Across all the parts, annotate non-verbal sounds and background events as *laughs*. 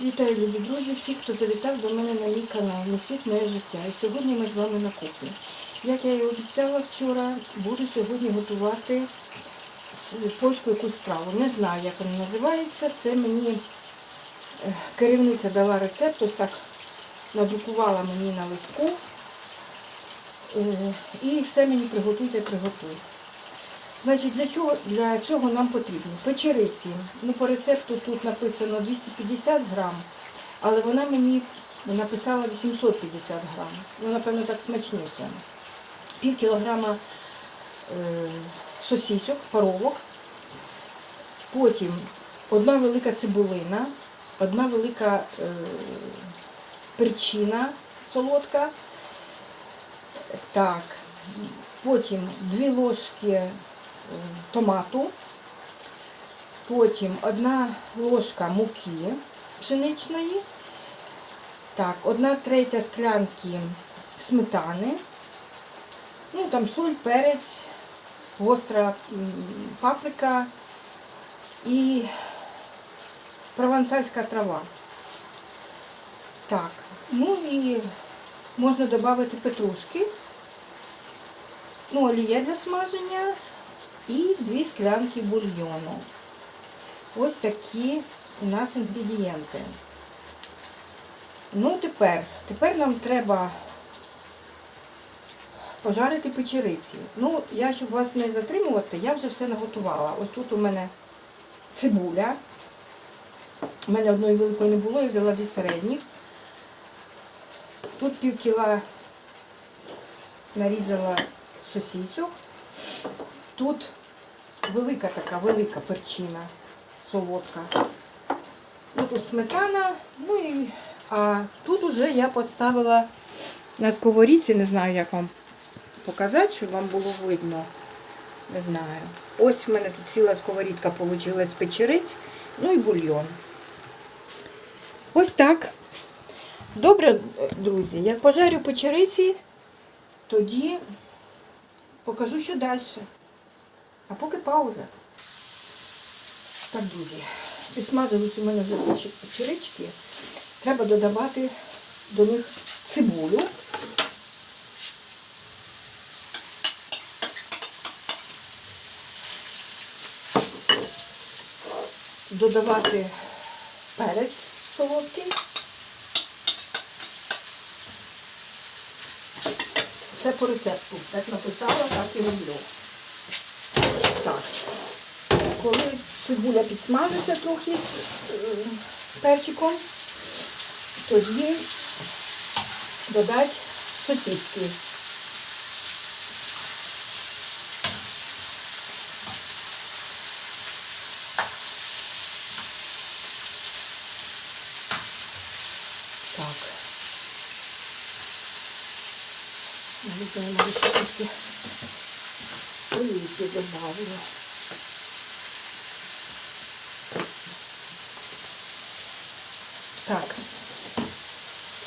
Вітаю, любі друзі, всіх, хто завітав до мене на мій канал «Мій світ, моє життя. І сьогодні ми з вами на кухні. Як я і обіцяла вчора, буду сьогодні готувати польську якусь страву. Не знаю, як вона називається. Це мені е, керівниця дала рецепт, ось так надрукувала мені на листку. Е, І все мені приготуйте, приготуй. Значить, для чого для цього нам потрібно? Печериці. Ну, по рецепту тут написано 250 грам, але вона мені написала 850 грам. Ну, напевно, так смачніше. Пів кілограма е, сосісок, паровок. Потім одна велика цибулина, одна велика е, перчина солодка. Так, потім дві ложки томату, потім одна ложка муки пшеничної, так, одна третя склянки сметани, ну там соль, перець, гостра паприка і провансальська трава. Так, ну і можна додати петрушки, ну, олія для смаження і дві склянки бульйону. Ось такі у нас інгредієнти. Ну, тепер, тепер нам треба пожарити печериці. Ну, я, щоб вас не затримувати, я вже все наготувала. Ось тут у мене цибуля. У мене одної великої не було, я взяла дві середніх. Тут пів кіла нарізала сосісок. Тут велика така, велика перчина, солодка. Ну, тут сметана, ну і а тут уже я поставила на сковорідці, не знаю, як вам показати, щоб вам було видно. Не знаю. Ось в мене тут ціла сковорідка вийшла з печериць, ну і бульйон. Ось так. Добре, друзі, як пожарю печериці, тоді покажу, що далі. А поки пауза. Так, друзі, підсмажились у мене вже печерички. Треба додавати до них цибулю. Додавати перець солодкий. Все по рецепту. Як написала, так і роблю. Коли цибуля підсмажиться трохи з е, перчиком, тоді додати сосиски. Так. Знаю, може ще трошки олійки добавлю. Так.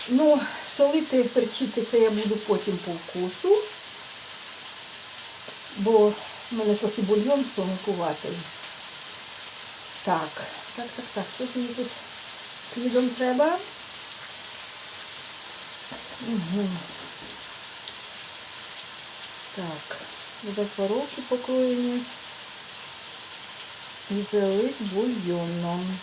Ну, солити, перчити це я буду потім по вкусу, бо в мене трохи бульйон солонкуватий. Так, так, так, так, що мені тут слідом треба? Угу. Так, буде коровки покроєні і залить бульйоном.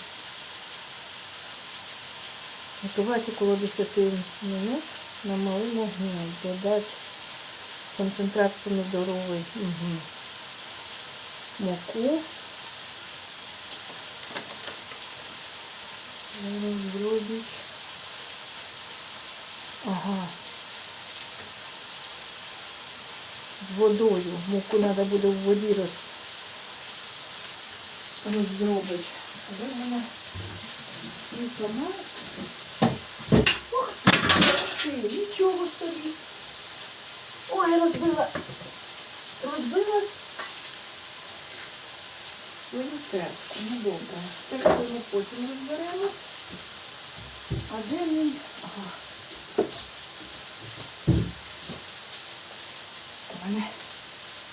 Готувати около 10 минут на малому огні. Додати концентрат помідоровий. Угу. Муку. Зараз. Ага. З водою. Муку треба буде в воді роз... мене і томат? Ух ти, нічого собі. Ой, розбила. Розбилась свою терку. Ну добре. Терку ми потім розберемо. А де мій? Ага. У мене.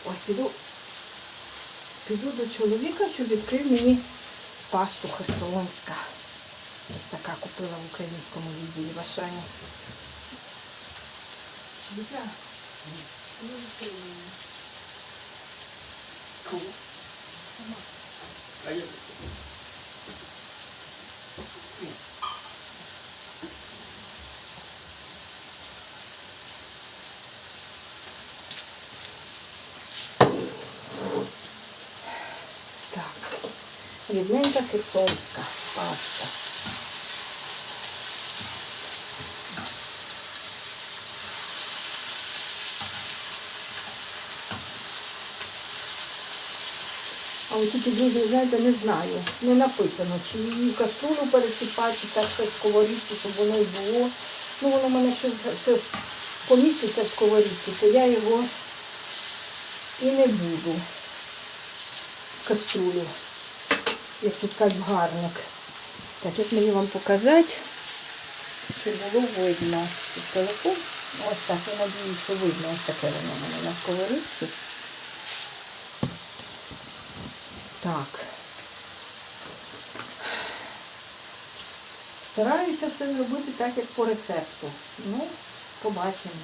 Ой, піду. Піду до чоловіка, щоб відкрив мені пасту херсонська. Ось така купила в українському відділі в Ашані. Так, рідненька херсонська паста. А от тільки дуже, знаєте, не знаю. Не написано, чи її каструлю пересипати, чи так в сковорідці, щоб воно і було. Ну, воно в мене все поміститься в сковорідці, то я його і не буду в каструлю, як тут кажуть гарник. Так, як мені вам показати, щоб було видно. Тут телефон. Ось так, я надію, що видно. Ось таке воно в мене на сковорідці. Так. Стараюся все зробити так, як по рецепту. Ну, побачимо.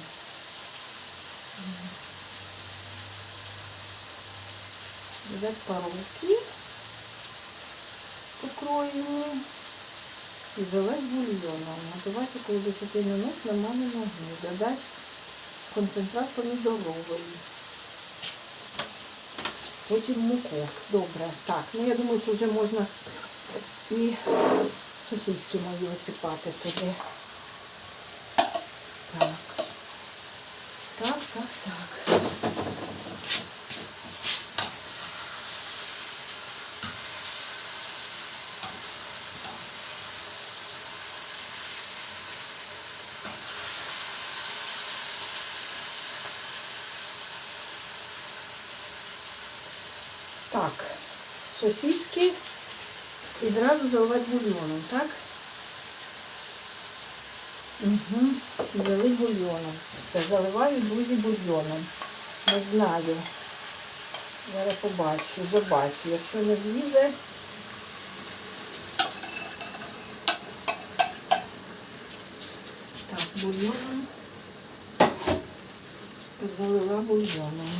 Взяти паровки, покроємо і залить бульйоном. Готувати коло 10 минут на мамі ноги. Додати концентрат помідоровий. Потім муку. Добре. Так, ну я думаю, що вже можна і сосиски мої висипати туди. Так. Так, так, так. Так, сосиски і зразу заливати бульйоном, так? Угу. Залить бульйоном. Все, заливаю, друзі, бульйоном. Не знаю. Зараз побачу, побачу. Якщо не влізе. Так, бульйоном. Залила бульйоном.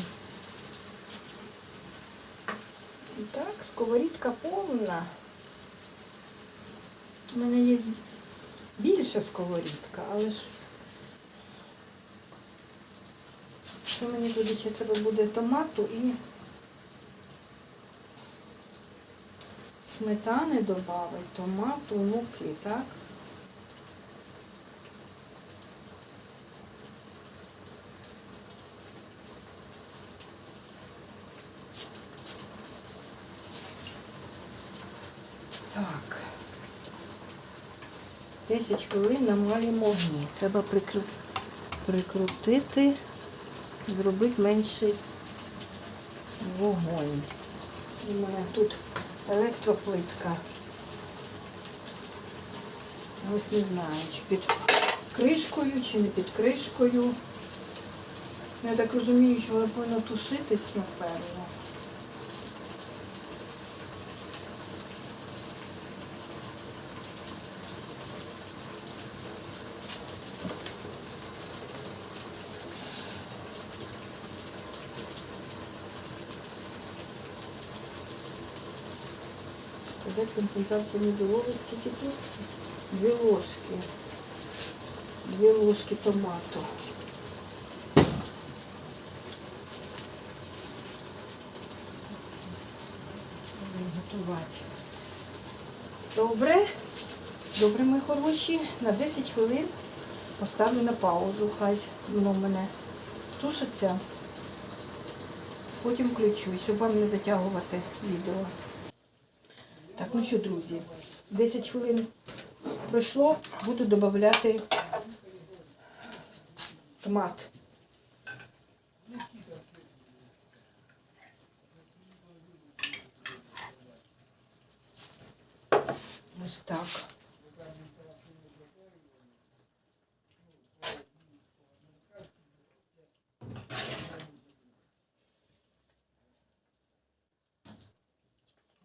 І так, сковорідка повна. У мене є більша сковорідка, але ж що мені буде, ще треба буде томату і сметани додати, томату, муки, так? Так. 10 хвилин на малім огні. Треба прикру... прикрутити, зробити менший вогонь. У мене тут електроплитка. Ось не знаю, чи під кришкою, чи не під кришкою. Я так розумію, що вона повинна тушитись, напевно. Де концентрат помідоровий, скільки тут? Дві ложки. Дві ложки томату. Готувати. Добре. Добре, мої хороші. На 10 хвилин поставлю на паузу. Хай воно в мене тушиться. Потім включу, щоб вам не затягувати відео. Ну що, друзі, 10 хвилин пройшло, буду додати томат. Ось так.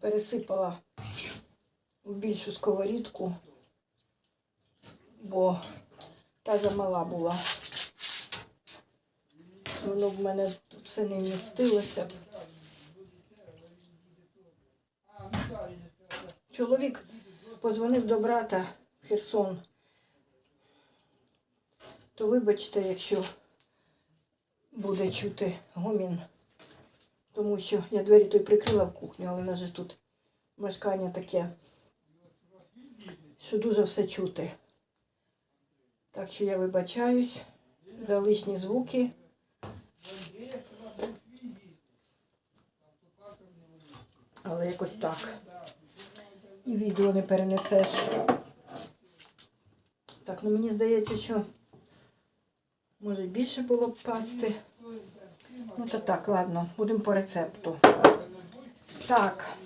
Пересипала більшу сковорідку бо та замала була. Воно в мене тут все не вмістилося. б. Чоловік позвонив до брата Херсон. То вибачте, якщо буде чути гомін. Тому що я двері той прикрила в кухню, але в нас же тут мешкання таке, що дуже все чути. Так що я вибачаюсь за лишні звуки. Але якось так. І відео не перенесеш. Так, ну мені здається, що може більше було б пасти. Ну то так, ладно, будемо по рецепту. Так.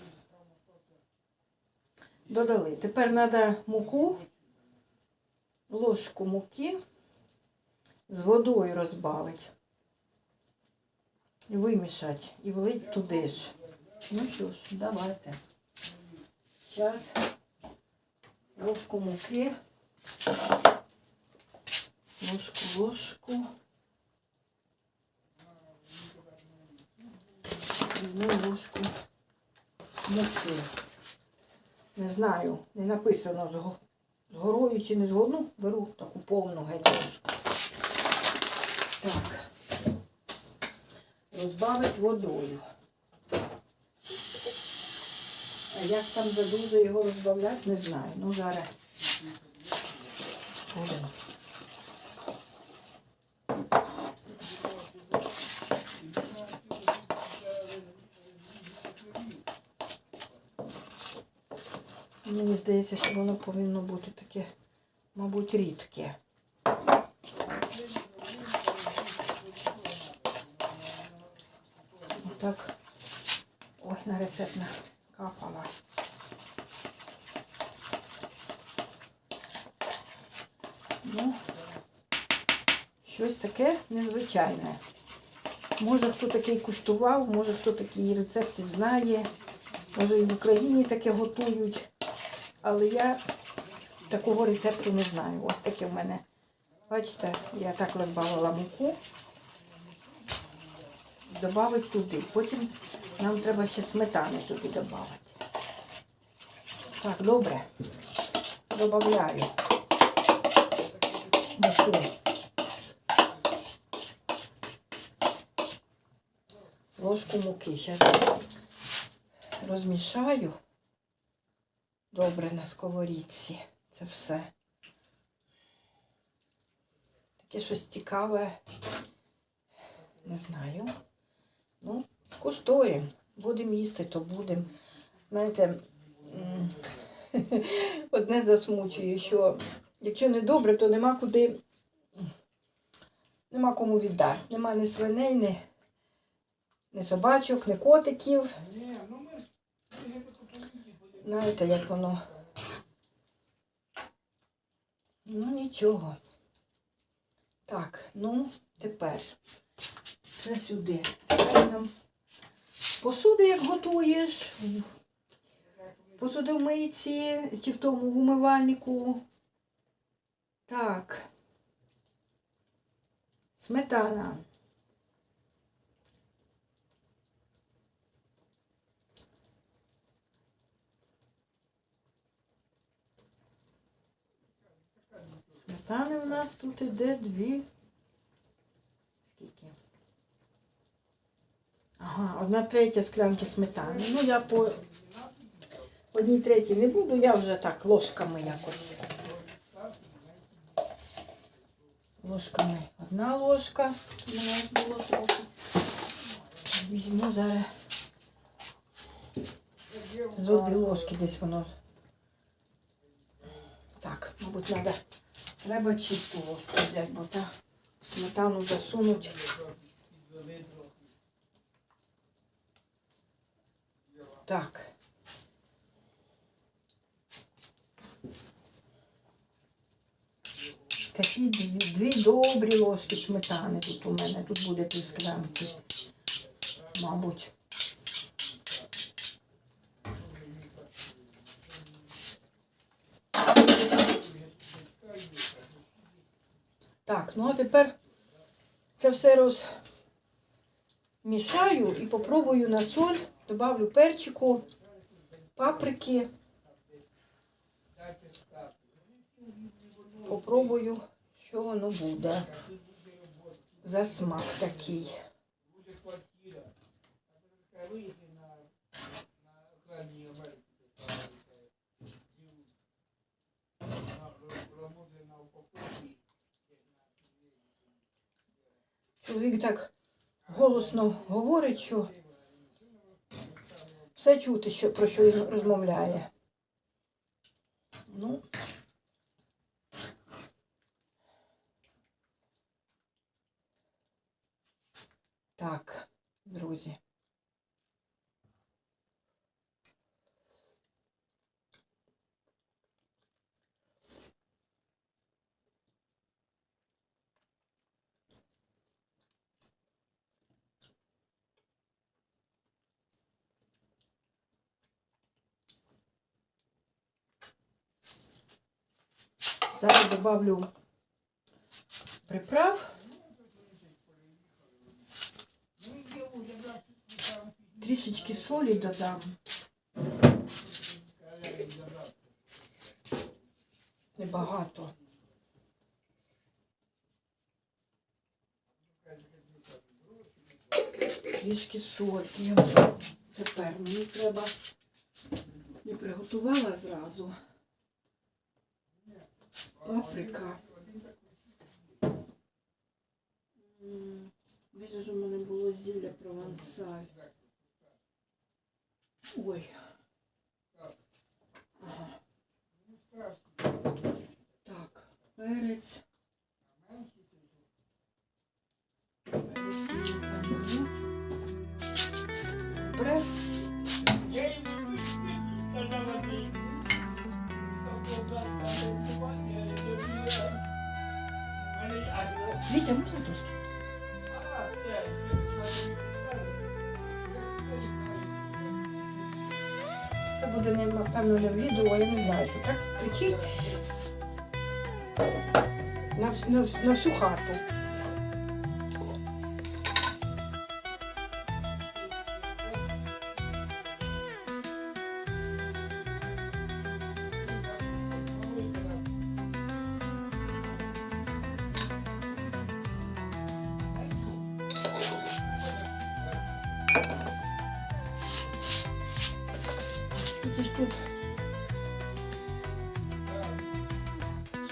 Додали. Тепер треба муку, ложку муки з водою розбавити. Вимішати і влить туди ж. Ну що ж, давайте. Зараз ложку муки. Ложку, ложку. Візьму ложку муки. Не знаю, не написано з горою чи не з горою. Ну, беру таку повну гетьку. Так. Розбавить водою. А як там задуже його розбавляти, не знаю. Ну, зараз будемо. Мені здається, що воно повинно бути таке, мабуть, рідке. Отак. Ой, на рецепт накапала. Ну, щось таке незвичайне. Може, хто такий куштував, може хто такі рецепти знає. Може і в Україні таке готують. Але я такого рецепту не знаю. Ось таке в мене. Бачите, я так розбавила муку. Добавити туди. Потім нам треба ще сметани туди додати. Так, добре. Добавляю. Муку. Ложку муки. Зараз розмішаю. Добре на сковорідці. Це все. Таке щось цікаве. Не знаю. Ну, куштуємо. Будемо їсти, то будемо. Знаєте, *laughs* одне засмучує, що якщо не добре, то нема куди, нема кому віддати. Нема ні свиней, ні, ні собачок, ні котиків. Знаєте, як воно. Ну, нічого. Так, ну, тепер це сюди. Тепер нам посуди, як готуєш, посудомийці чи в тому в умивальнику. Так. Сметана. Сметани у нас тут іде дві. Скільки? Ага, одна третя склянки сметани. Ну, я по одній третій не буду, я вже так ложками якось. Ложками. Одна ложка. У трохи. Візьму зараз. З ложки десь воно. Так, мабуть, треба. Треба чисту ложку взяти, бо та сметану засунуть. Так. Такі дві, добрі ложки сметани тут у мене. Тут буде три склянки, мабуть. Ну а тепер це все розмішаю і попробую на соль, добавлю перчику, паприки. Попробую, що воно буде. За смак такий. Чоловік так голосно говорить, що все чути, що, про що він розмовляє. Ну, так, друзі. Зараз добавлю приправ. Трішечки солі додам. Небагато. Трішки сольки. Тепер мені треба не приготувала зразу. Паприка. Десь ж у мене було зілля провансаль. Ой. Ага. Так, перець. Перець мені там є. Добре. Вітя, можна трошки? Це буде, напевно, не відео, я не знаю, що так кричить на, на, на всю хату.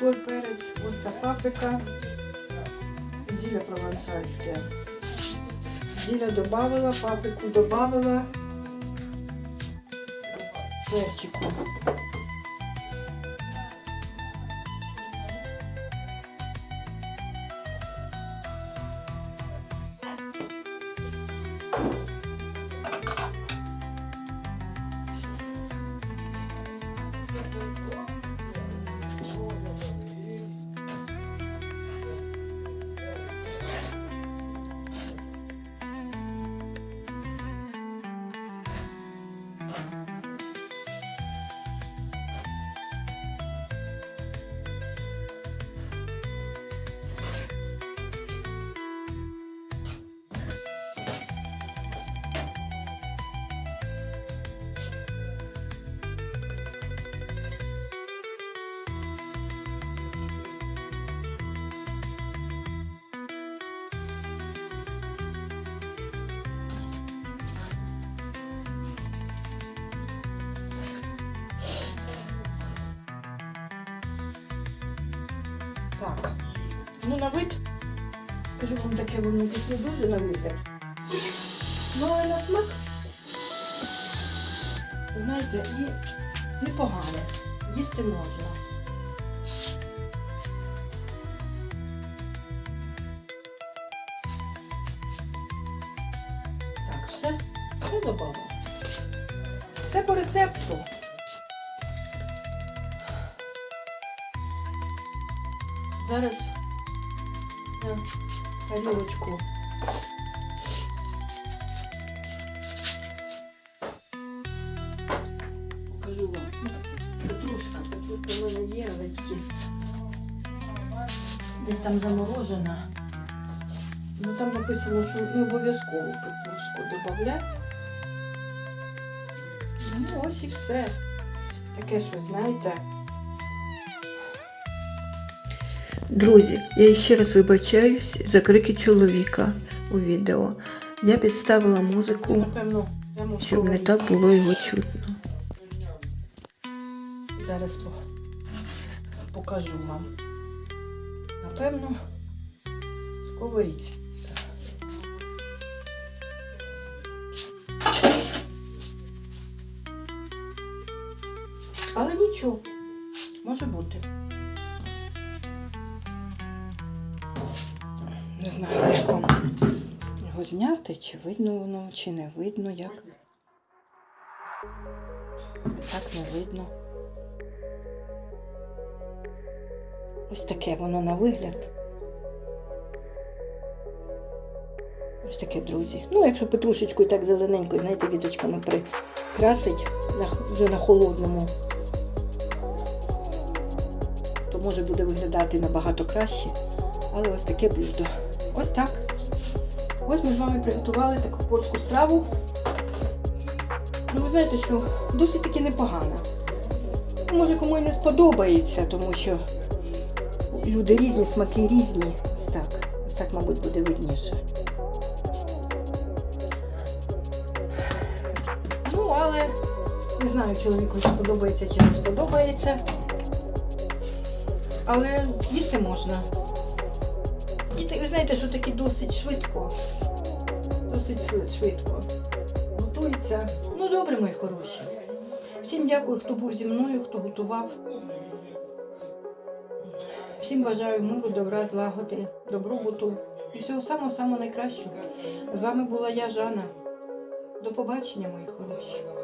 Соль, перець, ось ця паприка, зілля провансальське. Зілля додавала, паприку додавала, перчику. Так. Ну, на вид, кажу вам таке, воно тут не дуже на вигляд. Ну, але на смак, знаєте, і непогане. Їсти можна. Тарілочку. Покажу вам. Петрушка. Петрушка в мене є, але десь там заморожена. Ну там написано, що не обов'язково петрушку додати. Ну, ось і все. Таке що, знаєте. Друзі, я ще раз вибачаюсь за крики чоловіка у відео. Я підставила музику, щоб не так було його чутно. Зараз покажу вам. Напевно, сковорідці. Але нічого, може бути. Не знаю, як вам його зняти, чи видно воно, чи не видно, як. Так не видно. Ось таке воно на вигляд. Ось таке, друзі. Ну, якщо петрушечку і так зелененько, знаєте, віточками прикрасить на, вже на холодному, то може буде виглядати набагато краще. Але ось таке блюдо. Ось так. Ось ми з вами приготували таку польську страву. Ну, ви знаєте, що досить таки непогана. Може, кому і не сподобається, тому що люди різні, смаки різні. Ось так. Ось так, мабуть, буде видніше. Ну, але не знаю, чоловіку сподобається чи не сподобається. Але їсти можна. Знаєте, що таки досить швидко. Досить швидко. Готується. Ну, добре, мої хороші. Всім дякую, хто був зі мною, хто готував. Всім бажаю миру, добра, злагоди, добробуту і всього самого самого найкращого. З вами була я, Жана. До побачення, мої хороші.